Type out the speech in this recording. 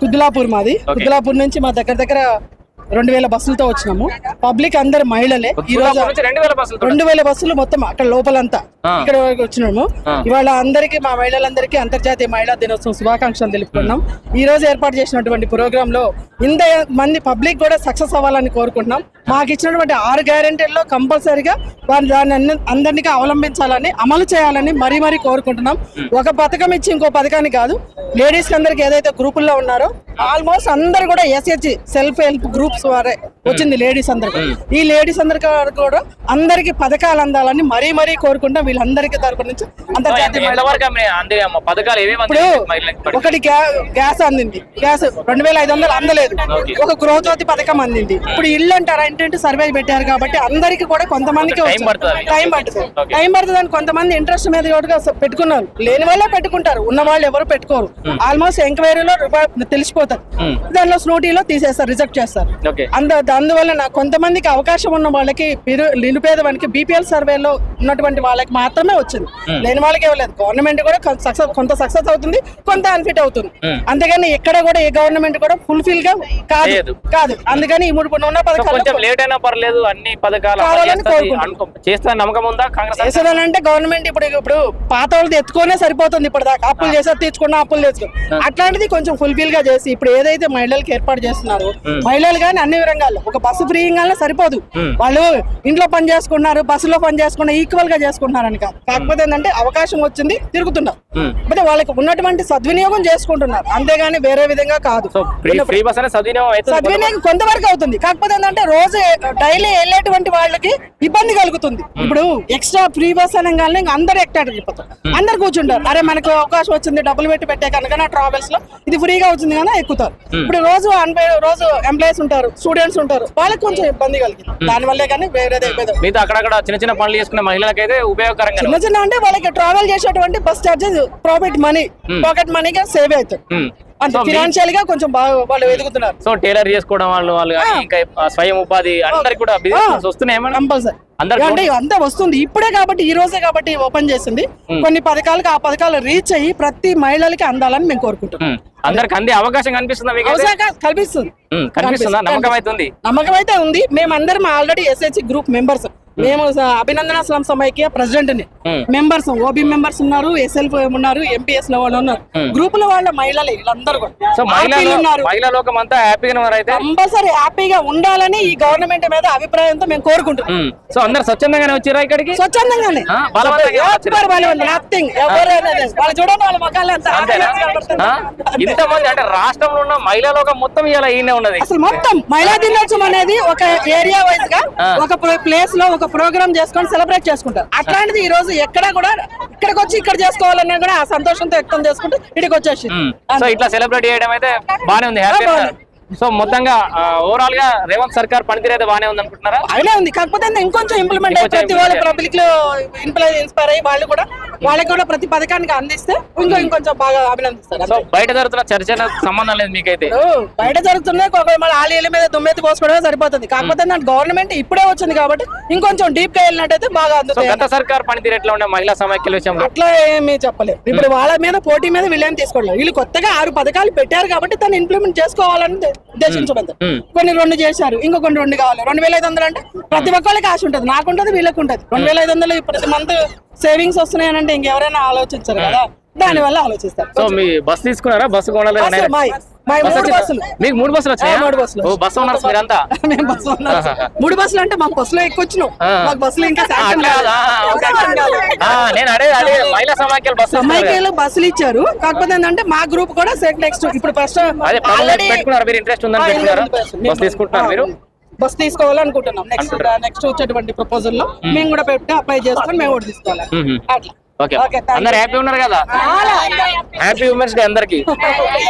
కుద్దులాపూర్ మాది. కుద్దులాపూర్ నుంచి మా దగ్గర దగ్గర రెండు వేల బస్సులతో వచ్చినాము. పబ్లిక్ అందరు మహిళలే. ఈ రోజు రెండు వేల బస్సులు మొత్తం అక్కడ లోపలంతా. ఇక్కడ వరకు వచ్చినాము. ఇవాళ అందరికి మా మహిళలందరికీ అంతర్జాతీయ మహిళా దినోత్సవం శుభాకాంక్షలు తెలుపుకున్నాం. ఈ రోజు ఏర్పాటు చేసినటువంటి ప్రోగ్రామ్లో ఇంత మంది పబ్లిక్ కూడా సక్సెస్ అవ్వాలని కోరుకుంటున్నాం. మాకు ఇచ్చినటువంటి ఆరు గ్యారెంటీల్లో కంపల్సరీగా వారి దాన్ని అందరినీ అవలంబించాలని అమలు చేయాలని మరీ మరీ కోరుకుంటున్నాం. ఒక పథకం ఇచ్చి ఇంకో పథకాన్ని కాదు లేడీస్ అందరికి ఏదైతే గ్రూపుల్లో ఉన్నారో ఆల్మోస్ట్ అందరు కూడా ఎస్హెచ్ సెల్ఫ్ హెల్ప్ గ్రూప్స్ వారే వచ్చింది లేడీస్ అందరికి. ఈ లేడీస్ అందరికి కూడా అందరికి పథకాలు అందాలని మరీ మరీ కోరుకుంటాం వీళ్ళందరికీ తరపు నుంచి ఇప్పుడు? ఒకటి గ్యా- గ్యాస్ అందింది. గ్యాస్ రెండు వేల ఐదు వందలు అందలేదు. ఒక గృహజ్యోతి పథకం అందింది. ఇప్పుడు ఇల్లు అంటారా ఇంటింటి సర్వే పెట్టారు కాబట్టి అందరికి కూడా కొంతమందికి టైం. పడుతుంది. టైం పడుతుంది. కొంతమంది ఇంట్రెస్ట్ మీద పెట్టుకున్నారు. లేని వాళ్ళే పెట్టుకుంటారు. ఉన్న వాళ్ళు ఎవరు పెట్టుకోరు. ఆల్మోస్ట్ ఎంక్వైరీలో తెలిసిపోతారు. దానిలో స్నూటీలో తీసేస్తారు రిజెక్ట్ చేస్తారు. అంద అందువల్ల నాకు కొంతమందికి అవకాశం ఉన్న వాళ్ళకి పిరు- నిరుపేద వానికి బీపీఎల్ సర్వేలో ఉన్నటువంటి వాళ్ళకి మాత్రమే వచ్చింది. లేని వాళ్ళకి ఇవ్వలేదు గవర్నమెంట్ కూడా సక్సెస్ కొంత సక్సెస్ అవుతుంది కొంత అన్ఫిట్ అవుతుంది. అంతేగాని ఎక్కడ కూడా ఏ గవర్నమెంట్ కూడా ఫుల్ఫిల్గా కాదు. కాదు. అందుకని ఈ మూడు ఉన్న పథకాలు లేట్ అయినా పర్లేదు అన్ని పథకాలు చేస్తా నమ్మకం ఉందా కాంగ్రెస్ చేసేదానంటే గవర్నమెంట్ ఇప్పుడు ఇప్పుడు పాత వాళ్ళది ఎత్తుకోనే సరిపోతుంది ఇప్పుడు దాకా అప్పులు చేసే తీర్చుకున్న అప్పులు తెచ్చుకున్న అట్లాంటిది కొంచెం ఫుల్ఫిల్గా చేసి ఇప్పుడు ఏదైతే మహిళలకు ఏర్పాటు చేస్తున్నారు మహిళలు కానీ అన్ని విధంగాల్లో ఒక బస్సు ఫ్రీగానే సరిపోదు. వాళ్ళు ఇంట్లో పని చేసుకున్నారు బస్సులో పని చేసుకున్న ఈక్వల్గా చేసుకుంటున్నారని కాదు. కాకపోతే ఏంటంటే అవకాశం వచ్చింది తిరుగుతున్నారు. అయితే వాళ్ళకి ఉన్నటువంటి సద్వినియోగం చేసుకుంటున్నారు. అంతేగాని వేరే విధంగా కాదు. ఫ్రీ ఫ్రీ సద్వినియోగం కొంతవరకు అవుతుంది. కాకపోతే ఏంటంటే రోజు డైలీ వెళ్ళేటువంటి వాళ్ళకి ఇబ్బంది కలుగుతుంది. ఇప్పుడు ఎక్స్ట్రా ఫ్రీ బస్ అనగానే ఇంకా అందరు ఎక్టాడు అయిపోతారు అందరు కూర్చుంటారు. అరే మనకు అవకాశం వచ్చింది డబ్బులు పెట్టి పెట్టే కనుక నా ట్రావెల్స్లో ఇది ఫ్రీగా వచ్చింది కదా ఎక్కుతారు. ఇప్పుడు రోజు రోజు ఎంప్లాయీస్ ఉంటారు స్టూడెంట్స్ ఉంటారు వాళ్ళకి కొంచెం ఇబ్బంది కలిగింది. దాని వల్లే కానీ వేరేది మిగతా అక్కడక్కడ చిన్న చిన్న పనులు చేసుకునే మహిళలకైతే ఉపయోగకరంగా చిన్న చిన్న అంటే వాళ్ళకి ట్రావెల్ చేసేటువంటి bus charges profit money pocket మనీగా సేవ్ అవుతుంది అంటే ఫినాన్షియల్గా కొంచెం బాగా వాళ్ళు ఎదుగుతున్నారు సో టైలర్ చేసుకోవడం వాళ్ళు వాళ్ళు ఇంకా స్వయం ఉపాధి అందరికి కూడా బిజినెస్ వస్తున్నాయి కంపల్సరీ. అంటే అంతా వస్తుంది. ఇప్పుడే కాబట్టి ఈ రోజే కాబట్టి ఓపెన్ చేసింది. కొన్ని పథకాలకు ఆ పథకాలు రీచ్ అయ్యి ప్రతి మహిళలకి అందాలని మేము కోరుకుంటున్నాం. అందరికి అందే అవకాశం కనిపిస్తుందా కల్పిస్తుంది కనిపిస్తుందా. నమ్మకం అవుతుంది నమ్మకం అయితే ఉంది. మేమందరం ఆల్రెడీ ఎస్హెచ్ గ్రూప్ మెంబర్స్ మేము అభినందన స్లం సమైక్య ప్రెసిడెంట్ని. మెంబర్స్ ఓబీ మెంబర్స్ ఉన్నారు ఎస్ఎల్ఫ్ ఉన్నారు ఎంపీఎస్లో వాళ్ళు ఉన్నారు. గ్రూప్లో వాళ్ళ మహిళలే వీళ్ళందరూ కంపల్సరీ హ్యాపీగా ఉండాలని ఈ గవర్నమెంట్ మీద అభిప్రాయంతో మేము కోరుకుంటున్నాం. సో అందరు స్వచ్ఛందంగానే వచ్చారా ఇక్కడికి? స్వచ్ఛందంగానే. నథింగ్ ఎవరు వాళ్ళు చూడండి వాళ్ళ మొక్కలు ఆ? ఇంతమంది అంటే రాష్ట్రంలో ఉన్న మహిళా లోకం మొత్తం ఇలా ఈయనే ఉన్నది. అసలు మొత్తం మహిళా దినోత్సవం అనేది ఒక ఏరియా వైజ్గా ఒక ప్లేస్లో ఒక ప్రోగ్రామ్ చేసుకొని సెలబ్రేట్ చేసుకుంటారు. అట్లాంటిది ఈ రోజు ఎక్కడ కూడా ఇక్కడికి వచ్చి ఇక్కడ చేసుకోవాలన్నా కూడా ఆ సంతోషంతో వ్యక్తం చేసుకుంటూ ఇక్కడికి వచ్చేసి. సో ఇట్లా సెలబ్రేట్ చేయడం అయితే బానే. ఉంది. సో మొత్తంగా ఓవరాల్గా రేవంత్ సర్కార్ పనితీరు అయితే బానే ఉంది అనుకుంటున్నారా అయినా ఉంది. కాకపోతే ఇంకొంచెం ఇంప్లిమెంట్ అయ్యి ప్రతి వాళ్ళు పబ్లిక్లో ఇన్స్పైర్ అయ్యి వాళ్ళు కూడా వాళ్ళకి కూడా ప్రతి పథకానికి అందిస్తే ఇంకో ఇంకొంచెం బాగా అభినందిస్తారు. సో బయట జరుగుతున్న చర్చ సంబంధం లేదు మీకైతే. బయట జరుగుతున్నాయి మన ఆలీల మీద దుమ్మెత్తి పోసుకోవడమే సరిపోతుంది. కాకపోతే దాని గవర్నమెంట్ ఇప్పుడే వచ్చింది కాబట్టి ఇంకొంచెం డీప్గా వెళ్ళినట్టయితే బాగా గత సర్కార్ పనితీరు ఎట్లా ఉండే మహిళా సమైక్యల విషయంలో? అట్లా ఏమీ చెప్పలేదు. ఇప్పుడు వాళ్ళ మీద పోటీ మీద వీళ్ళని తీసుకోవడం వీళ్ళు కొత్తగా ఆరు పథకాలు పెట్టారు కాబట్టి దాన్ని ఇంప్లిమెంట్ చేసుకోవాలని ఉద్దే- ఉద్దేశించడం కొన్ని రెండు చేశారు ఇంకో కొన్ని రెండు కావాలి. రెండు వేల ఐదు వందలు అంటే ప్రతి ఒక్కరికి ఆశ ఉంటుంది. నాకుంటది వీళ్ళకి ఉంటుంది రెండు వేల ఐదు వందలు ప్రతి మంత్ సేవింగ్స్ వస్తున్నాయనంటే ఇంకెవరైనా ఆలోచించరు కదా. దాని వల్ల ఆలోచిస్తారు. సో మీ బస్ తీసుకున్నారా? బస్సు కొనాలి బస్ మీకు మూడు బస్సులు వచ్చాయా మూడు బస్సులు. ఓ బస్సు ఉన్నారు మీరంతా? మేము బస్సులో ఉన్నాం. మూడు బస్సులు అంటే మాకు బస్సులో ఎక్కొచ్చినాం. మాకు బస్సులు ఇంకా నేను అడే అదే మహిళా సమాఖ్యలు బస్సు. సమైక్యలో బస్సులు ఇచ్చారు. కాకపోతే ఏంటంటే మా గ్రూప్ కూడా నెక్స్ట్ ఇప్పుడు ఫస్ట్ అదే పెట్టుకున్నారు. మీరు ఇంట్రెస్ట్ ఉందని పెట్టుకున్నారా? బస్ తీసుకుంటున్నారు మీరు? బస్ తీసుకోవాలనుకుంటున్నాం. నెక్స్ట్ నెక్స్ట్ వచ్చేటువంటి ప్రపోజల్లో మేము. కూడా పెట్టి అప్లై చేసుకొని మేము కూడా తీసుకోవాలి. అట్లా. ఓకే. అందరు హ్యాపీ ఉన్నారు కదా? హ్యాపీ ఉమెన్స్ డే అందరికి.